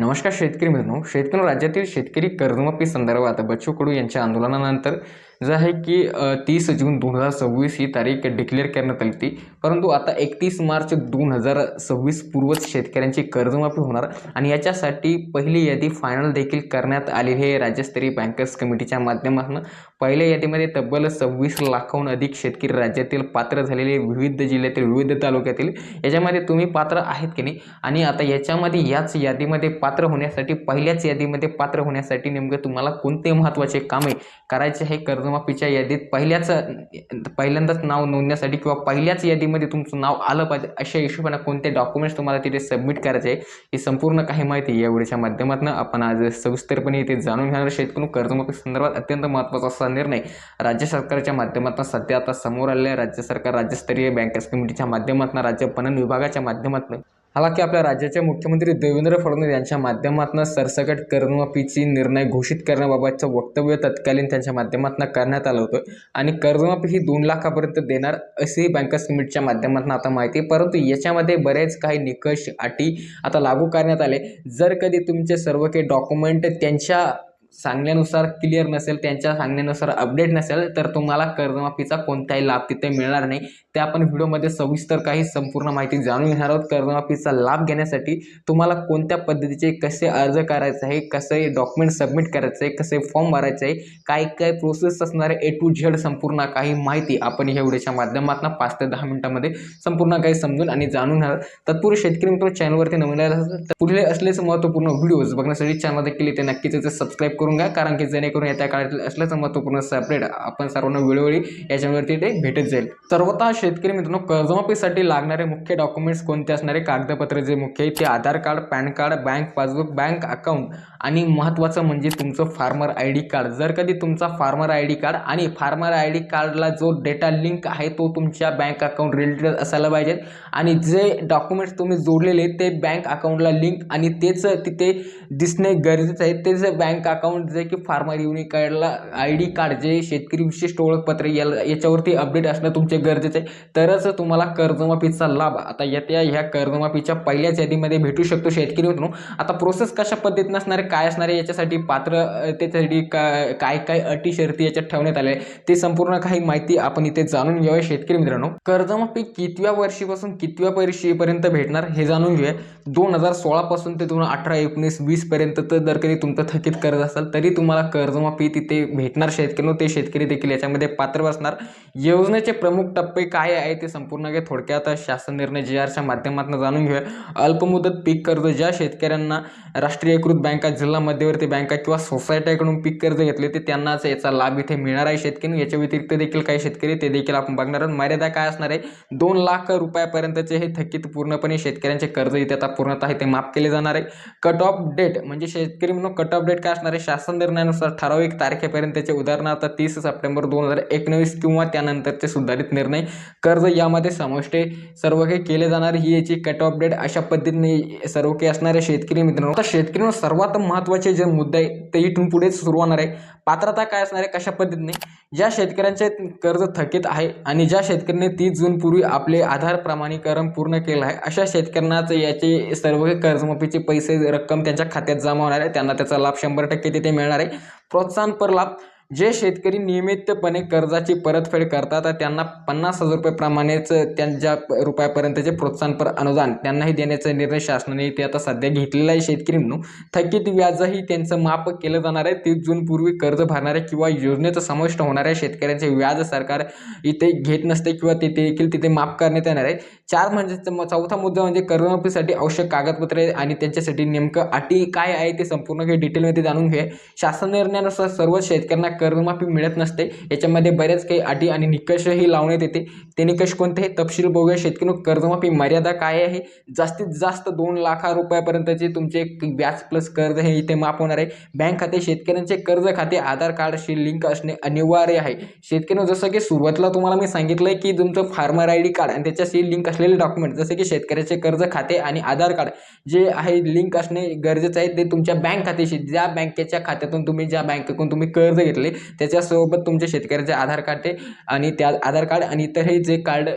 नमस्कार शेतकरी मित्रांनो. शेतकरी राज्यातील शेतकरी कर्जमाफी संदर्भात बच्चू कडू यांच्या आंदोलनानंतर जे आहे की तीस जून दोन हजार सव्वीस ही तारीख डिक्लेअर करण्यात आली होती. परंतु आता एकतीस मार्च दोन हजार सव्वीस पूर्वच शेतकऱ्यांची कर्जमाफी होणार आणि याच्यासाठी पहिली यादी फायनल देखील करण्यात आलेली आहे राज्यस्तरीय बँकर्स कमिटीच्या माध्यमातून. पहिल्या यादीमध्ये तब्बल सव्वीस लाखाहून अधिक शेतकरी राज्यातील पात्र झालेले विविध जिल्ह्यातील विविध तालुक्यातील. याच्यामध्ये तुम्ही पात्र आहेत की नाही? आणि आता याच्यामध्ये याच यादीमध्ये पात्र होण्यासाठी पहिल्याच यादीमध्ये पात्र होण्यासाठी नेमकं तुम्हाला कोणते महत्त्वाचे कामे करायचे हे कर्ज मोजमापीच्या यादीत पहिल्याच पहिल्यांदाच नाव नोंदण्यासाठी किंवा पहिल्याच यादीमध्ये तुमचं नाव आलं पाहिजे अशा हिशोबाने कोणते डॉक्युमेंट्स तुम्हाला तिथे सबमिट करायचे आहे ही संपूर्ण काही माहिती या व्हिडिओच्या माध्यमातून आपण आज सविस्तरपणे इथे जाणून घेणार शेतकरी कर्जमाफी संदर्भात अत्यंत महत्त्वाचा असा निर्णय राज्य सरकारच्या माध्यमातून सध्या आता समोर आलेल्या राज्य सरकार राज्यस्तरीय बँकर्स कमिटीच्या माध्यमातून राज्य पणन विभागाच्या माध्यमातून हालाकी आपल्या राज्याचे मुख्यमंत्री देवेंद्र फडणवीस यांच्या माध्यमातून सरसकट कर्जमाफीची निर्णय घोषित करण्याबाबतचं वक्तव्य तत्कालीन त्यांच्या माध्यमातून करण्यात आलं होतं. आणि कर्जमाफी ही दोन लाखापर्यंत देणार असेही बँकर्स कमिटीच्या माध्यमातून आता माहिती आहे. परंतु याच्यामध्ये बरेच काही निकष अटी आता लागू करण्यात आले. जर कधी तुमचे सर्व काही डॉक्युमेंट त्यांच्या सांगण्यानुसार क्लिअर नसेल त्यांच्या सांगण्यानुसार अपडेट नसेल तर तुम्हाला कर्जमाफीचा कोणताही लाभ तिथे मिळणार नाही. ते आपण व्हिडिओमध्ये सविस्तर काही संपूर्ण माहिती जाणून घेणार आहोत. कर्जमाफीचा लाभ घेण्यासाठी तुम्हाला कोणत्या पद्धतीचे कसे अर्ज करायचे आहे कसे डॉक्युमेंट सबमिट करायचे आहे कसे फॉर्म भरायचे आहे काय काय प्रोसेस असणारे ए टू झेड संपूर्ण काही माहिती आपण एवढ्याच्या व्हिडिओच्या माध्यमातून पाच ते दहा मिनिटांमध्ये संपूर्ण काही समजून आणि जाणून घेणार तत्पूर्वी शेतकरी मित्र चॅनलवरती नवीन पुढे असलेच महत्त्वपूर्ण व्हिडिओज बघण्यासाठी चॅनल देखील ते नक्कीच सबस्क्राईब करून घ्या कारण की जेणेकरून येत्या काळातील असल्याचं महत्त्वपूर्ण अपडेट आपण सर्वांना वेळोवेळी याच्यावरती ते भेटत जाईल. सर्वतः शेतकरी मित्रांनो कर्जमाफीसाठी लागणारे मुख्य डॉक्युमेंट्स कोणते असणारे? कागदपत्र जे मुख्य आहे ते Aadhaar card PAN card bank passbook bank account आणि महत्त्वाचं म्हणजे तुमचं फार्मर आय डी कार्ड जर कधी तुमचा फार्मर आय डी कार्ड आणि फार्मर आय डी कार्डला जो डेटा लिंक आहे तो तुमच्या बँक अकाउंट रिलेटेड असायला पाहिजेत आणि जे डॉक्युमेंट्स तुम्ही जोडलेले ते बँक अकाउंटला लिंक आणि तेच तिथे दिसणे गरजेचं आहे. तेच बँक अकाउंट जे की फार्मर युनिक कार्डला आय डी कार्ड जे शेतकरी विशिष्ट ओळखपत्र याला याच्यावरती अपडेट असणं तुमचे गरजेचं आहे. तरच तुम्हाला कर्जमाफीचा लाभ आता येत्या ह्या कर्जमाफीच्या पहिल्याच यादीमध्ये भेटू शकतो शेतकरी मित्रांनो. आता प्रोसेस कशा पद्धतीनं असणार आहे काय असणार आहे याच्यासाठी पात्र त्याच्यासाठी काय काय अटी शर्ती याच्यात ठेवण्यात आल्या ते संपूर्ण काही माहिती आपण इथे जाणून घेऊया शेतकरी मित्रांनो. कर्जमाफी कितव्या वर्षीपासून कितव्या वर्षीपर्यंत भेटणार हे जाणून घेऊया. दोन हजार सोळापासून ते दोन अठरा एकोणीस वीसपर्यंत तर जर कधी तुमचं थकीत कर्ज असाल तरी तुम्हाला कर्जमाफी तिथे भेटणार शेतकरी ते शेतकरी देखील याच्यामध्ये पात्र बसणार. योजनेचे प्रमुख टप्पे काय आहे ते संपूर्ण काही थोडक्यात शासन निर्णय जी आरच्या माध्यमातून जाणून घेऊया. अल्पमुदत पीक कर्ज ज्या शेतकऱ्यांना राष्ट्रीयकृत बँका जिल्हा मध्यवर्ती बँका किंवा सोसायट्याकडून पीक कर्ज घेतले ते त्यांनाच याचा लाभ इथे मिळणार आहे शेतकरी. याच्या व्यतिरिक्त देखील काही शेतकरी ते देखील आपण बघणार आहोत. मर्यादा काय असणार आहे? दोन लाख रुपयापर्यंतचे हे थकीत पूर्णपणे शेतकऱ्यांचे कर्ज इथे आता पूर्णतः ते माफ केले जाणार आहे. कट ऑफ डेट म्हणजे शेतकरी म्हणून कट ऑफ डेट काय असणार आहे? शासन निर्णयानुसार ठराविक तारखेपर्यंतचे उदाहरणार्थ तीस सप्टेंबर दोन हजार एकोणवीस किंवा त्यानंतरचे सुधारित निर्णय. कर्ज यामध्ये समाविष्ट सर्व काही केले जाणार. ही याची कट ऑफ डेट अशा पद्धतीने सर्व काही असणारे शेतकरी मित्रांनो. आता शेतकरी सर्वात महत्त्वाचे जे मुद्दे आहे ते इथून पुढे सुरू होणार आहे. पात्रता काय असणार आहे? कशा पद्धतीने? ज्या शेतकऱ्यांचे कर्ज थकीत आहे आणि ज्या शेतकऱ्यांनी तीस जूनपूर्वी आपले आधार प्रमाणीकरण पूर्ण केलं आहे अशा शेतकऱ्यांनाच याचे सर्व कर्जमाफीचे पैसे रक्कम त्यांच्या खात्यात जमा होणार आहे. त्यांना त्याचा लाभ शंभर टक्के तिथे मिळणार आहे. प्रोत्साहनपर लाभ जे शेतकरी नियमितपणे कर्जाची परतफेड करतात त्यांना पन्नास हजार रुपयेप्रमाणेच त्यांच्या रुपयापर्यंतचे प्रोत्साहनपर अनुदान त्यांनाही देण्याचा निर्णय शासनाने ते आता सध्या घेतलेला आहे. शेतकरी म्हणून थकीत व्याजही त्यांचं माफ केलं जाणार आहे. तीस जूनपूर्वी कर्ज भरणाऱ्या किंवा योजनेचं समाविष्ट होणाऱ्या शेतकऱ्यांचे व्याज सरकार इथे घेत नसते किंवा ते देखील तिथे माफ करण्यात येणार आहे. चार म्हणजे चौथा मुद्दा म्हणजे कर्जमाफीसाठी आवश्यक कागदपत्रे आणि त्यांच्यासाठी नेमकं अटी काय आहे ते संपूर्ण काही डिटेलमध्ये जाणून घे. शासन निर्णयानुसार सर्व शेतकऱ्यांना कर्जमाफी मिळत नसते. याच्यामध्ये बऱ्याच काही अटी आणि निकषही लावण्यात येते. ते निकष कोणते तपशील बघूया. शेतकरी कर्जमाफी मर्यादा काय आहे? जास्तीत जास्त दोन लाखा रुपयापर्यंतचे तुमचे व्याज प्लस कर्ज हे इथे माफ होणार आहे. बँक खाते शेतकऱ्यांचे कर्ज खाते आधार कार्डशी लिंक असणे अनिवार्य आहे. शेतकरी जसं की सुरुवातीला तुम्हाला मी सांगितलंय की तुमचं फार्मर आय डी कार्ड आणि त्याच्याशी लिंक असलेले डॉक्युमेंट जसे की शेतकऱ्याचे कर्ज खाते आणि आधार कार्ड जे आहे लिंक असणे गरजेचं आहे ते तुमच्या बँक खात्याशी ज्या बँकेच्या खात्यातून तुम्ही ज्या बँकेकडून तुम्ही कर्ज घेतले त्याच्यासोबत तुमचे शेतकऱ्याचे आधार कार्ड ते आणि त्या आधार कार्ड आणि इतरही जे card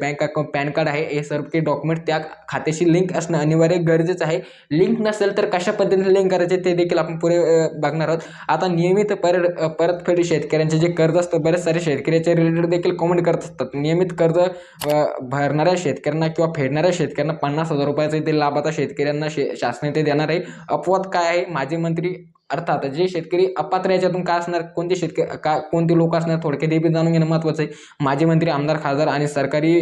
bank account PAN card आहे हे सर्व काही डॉक्युमेंट त्या खात्याशी लिंक असणं अनिवार्य गरजेचं आहे. लिंक नसेल तर कशा पद्धतीने लिंक करायचे ते देखील आपण पुढे बघणार आहोत. आता नियमित पर अ, परतफेडी शेतकऱ्यांचे जे कर्ज असतं बरेच सारे शेतकऱ्याच्या रिलेटेड देखील कमेंट करत असतात. नियमित कर्ज भरणाऱ्या शेतकऱ्यांना किंवा फेडणाऱ्या शेतकऱ्यांना पन्नास हजार रुपयाचा इथे लाभ आता शेतकऱ्यांना शे शासन ते देणार आहे. अपवाद काय आहे? माजी मंत्री अर्थात जे शेतकरी अपात्र याच्यातून का असणार कोणते शेतकरी का कोणते लोक असणार थोडक्यात हे बी जाणून घेणं महत्त्वाचं आहे. माजी मंत्री आमदार खासदार आणि सरकारी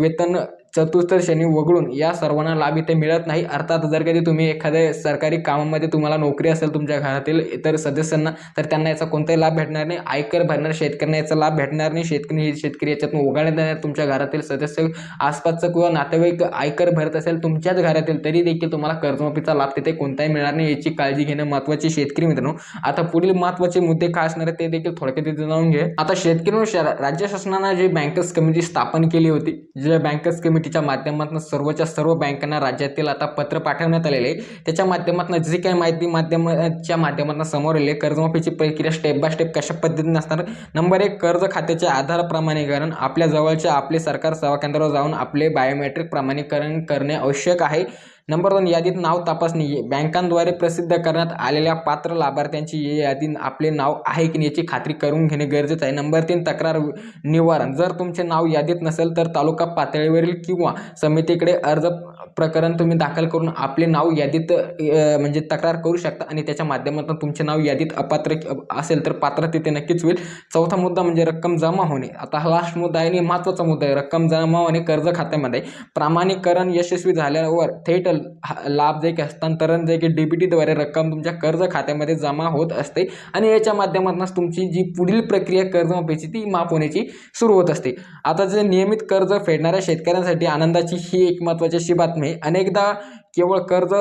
वेतन चतुर्थ श्रेणी वगळून या सर्वांना लाभ इथे मिळत नाही. अर्थात जर कधी तुम्ही एखाद्या सरकारी कामामध्ये तुम्हाला नोकरी असेल तुमच्या घरातील इतर सदस्यांना तर त्यांना याचा कोणताही लाभ भेटणार नाही. आयकर भरणार शेतकऱ्यांना याचा लाभ भेटणार नाही. शेतकरी हे शेतकरी याच्यातून वगळण्यात येणार तुमच्या घरातील सदस्य आसपासचं किंवा नातेवाईक आयकर भरत असेल तुमच्याच घरातील तरी देखील तुम्हाला कर्जमाफीचा लाभ तिथे कोणताही मिळणार नाही. याची काळजी घेणं महत्त्वाची शेतकरी मित्रांनो. आता पुढील महत्त्वाचे मुद्दे काय असणार आहेत ते देखील थोडक्यात तिथे जाणून घे. आता शेतकरी राज्य शासनानं जे बँकर्स कमिटी स्थापन केली होती ज्या बँकर्स कमिटी कमिटीच्या माध्यमातून सर्वच्या सर्व बँकांना राज्यातील आता पत्र पाठवण्यात आलेले आहे. त्याच्या माध्यमातून जे काही माहिती माध्यमाच्या माध्यमातून समोर आले कर्जमाफीची प्रक्रिया स्टेप बाय स्टेप कशा पद्धतीने असणार? नंबर एक कर्ज खात्याचे आधार प्रमाणीकरण आपल्या जवळच्या आपले सरकार सेवा केंद्रावर जाऊन आपले बायोमेट्रिक प्रमाणीकरण करणे आवश्यक आहे. नंबर दोन यादीत नाव तपासणी. बँकांद्वारे प्रसिद्ध करण्यात आलेल्या पात्र लाभार्थ्यांची यादी आपले नाव आहे की याची खात्री करून घेणे गरजेचं आहे. नंबर तीन तक्रार निवारण. जर तुमचे नाव यादीत नसेल तर तालुका पातळीवरील किंवा समितीकडे अर्ज प्रकरण तुम्ही दाखल करून आपले नाव यादीत म्हणजे तक्रार करू शकता आणि त्याच्या माध्यमातून तुमचे नाव यादीत अपात्र असेल तर पात्र तिथे नक्कीच होईल. चौथा मुद्दा म्हणजे रक्कम जमा होणे. आता हा लास्ट मुद्दा आहे आणि महत्त्वाचा मुद्दा आहे. रक्कम जमा होणे कर्ज खात्यामध्ये प्रामाणिकरण यशस्वी झाल्यावर थेट लाभ जे की हस्तांतरण जे की डीबीटीद्वारे रक्कम तुमच्या कर्ज खात्यामध्ये जमा होत असते आणि याच्या माध्यमातूनच तुमची जी पुढील प्रक्रिया कर्जमाफीची ती माफ होण्याची सुरू होत असते. आता जे नियमित कर्ज फेडणाऱ्या शेतकऱ्यांसाठी आनंदाची ही एक महत्त्वाची अशी बातमी आहे. अनेकदा केवळ कर्ज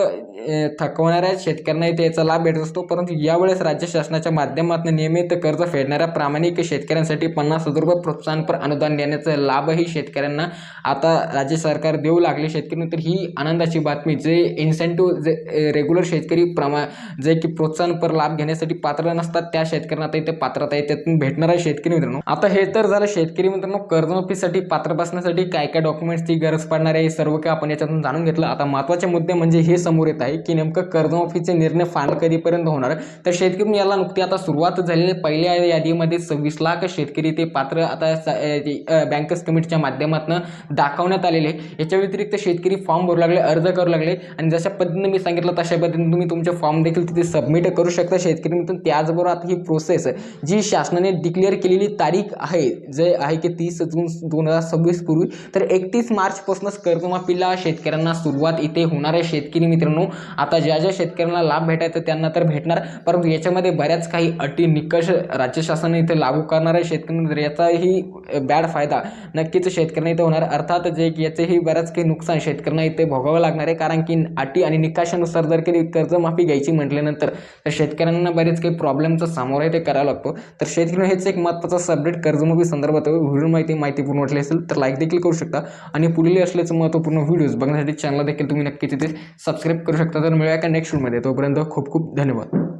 थकवणाऱ्या शेतकऱ्यांना इथे याचा लाभ भेटत असतो. परंतु यावेळेस राज्य शासनाच्या माध्यमातून नियमित कर्ज फेडणाऱ्या प्रामाणिक शेतकऱ्यांसाठी पन्नास हजार रुपये प्रोत्साहनपर अनुदान देण्याचा लाभही शेतकऱ्यांना आता राज्य सरकार देऊ लागले. शेतकरी तर ही आनंदाची बातमी जे इन्सेंटिव्ह जे रेग्युलर शेतकरी प्रमा जे की प्रोत्साहनपर लाभ घेण्यासाठी पात्र नसतात त्या शेतकऱ्यांना आता इथे पात्रता आहे त्यातून भेटणार आहे शेतकरी मित्रांनो. आता हे तर झालं शेतकरी मित्रांनो कर्जमाफीसाठी पात्र बसण्यासाठी काय काय डॉक्युमेंट्सची गरज पडणार आहे हे सर्व काही आपण याच्यातून जाणून घेतलं. आता महत्त्वाचे मुद्दे म्हणजे हे समोर येत आहे की नेमकं कर्जमाफीचे निर्णय फायनल कधीपर्यंत होणार? तर शेतकरी याला नुकती आता सुरुवात झालेली पहिल्या यादीमध्ये सव्वीस लाख शेतकरी ते पात्र आता बँकर्स कमिटीच्या माध्यमातून दाखवण्यात आलेले याच्या व्यतिरिक्त शेतकरी फॉर्म भरू लागले अर्ज करू लागले. आणि जशा पद्धतीने मी सांगितलं तशा पद्धतीने तुम्ही तुमचे फॉर्म देखील तिथे सबमिट करू शकता शेतकरी मित्रांनो त्याचबरोबर आता ही प्रोसेस जी शासनाने डिक्लेअर केलेली तारीख आहे जे आहे की तीस जून दोन हजार सव्वीस पूर्वी तर एकतीस मार्चपासूनच कर्जमाफीला शेतकऱ्यांना सुरुवात इथे होणार आहे शेतकरी मित्रांनो आता ज्या ज्या शेतकऱ्यांना लाभ भेटायचा त्यांना तर भेटणार. परंतु याच्यामध्ये बऱ्याच काही अटी निकष राज्य शासनाने इथे लागू करणाऱ्या आहे शेतकऱ्यांना. याचाही बॅड फायदा नक्कीच शेतकऱ्यांना इथे होणार. अर्थात जे की याचेही बऱ्याच काही नुकसान शेतकऱ्यांना इथे भोगावं लागणार आहे. कारण की अटी आणि निकषानुसार जर कधी कर्जमाफी घ्यायची म्हटल्यानंतर तर शेतकऱ्यांना बरेच काही प्रॉब्लेमचा सामोरा इथे करावा लागतो. तर शेतकरी हेच एक महत्त्वाचा सबडेट कर्जमाफी संदर्भात व्हिडिओ माहिती माहितीपूर्ण वाटली असेल तर लाईक देखील करू शकता. आणि पुढील असल्याचं महत्त्वपूर्ण व्हिडिओज बघण्यासाठी चॅनल देखील तुम्ही नक्कीच इथे सबस्क्राईब करू शकता. तर मिळूया का नेक्स्ट शूमध्ये तोपर्यंत खूप खूप धन्यवाद.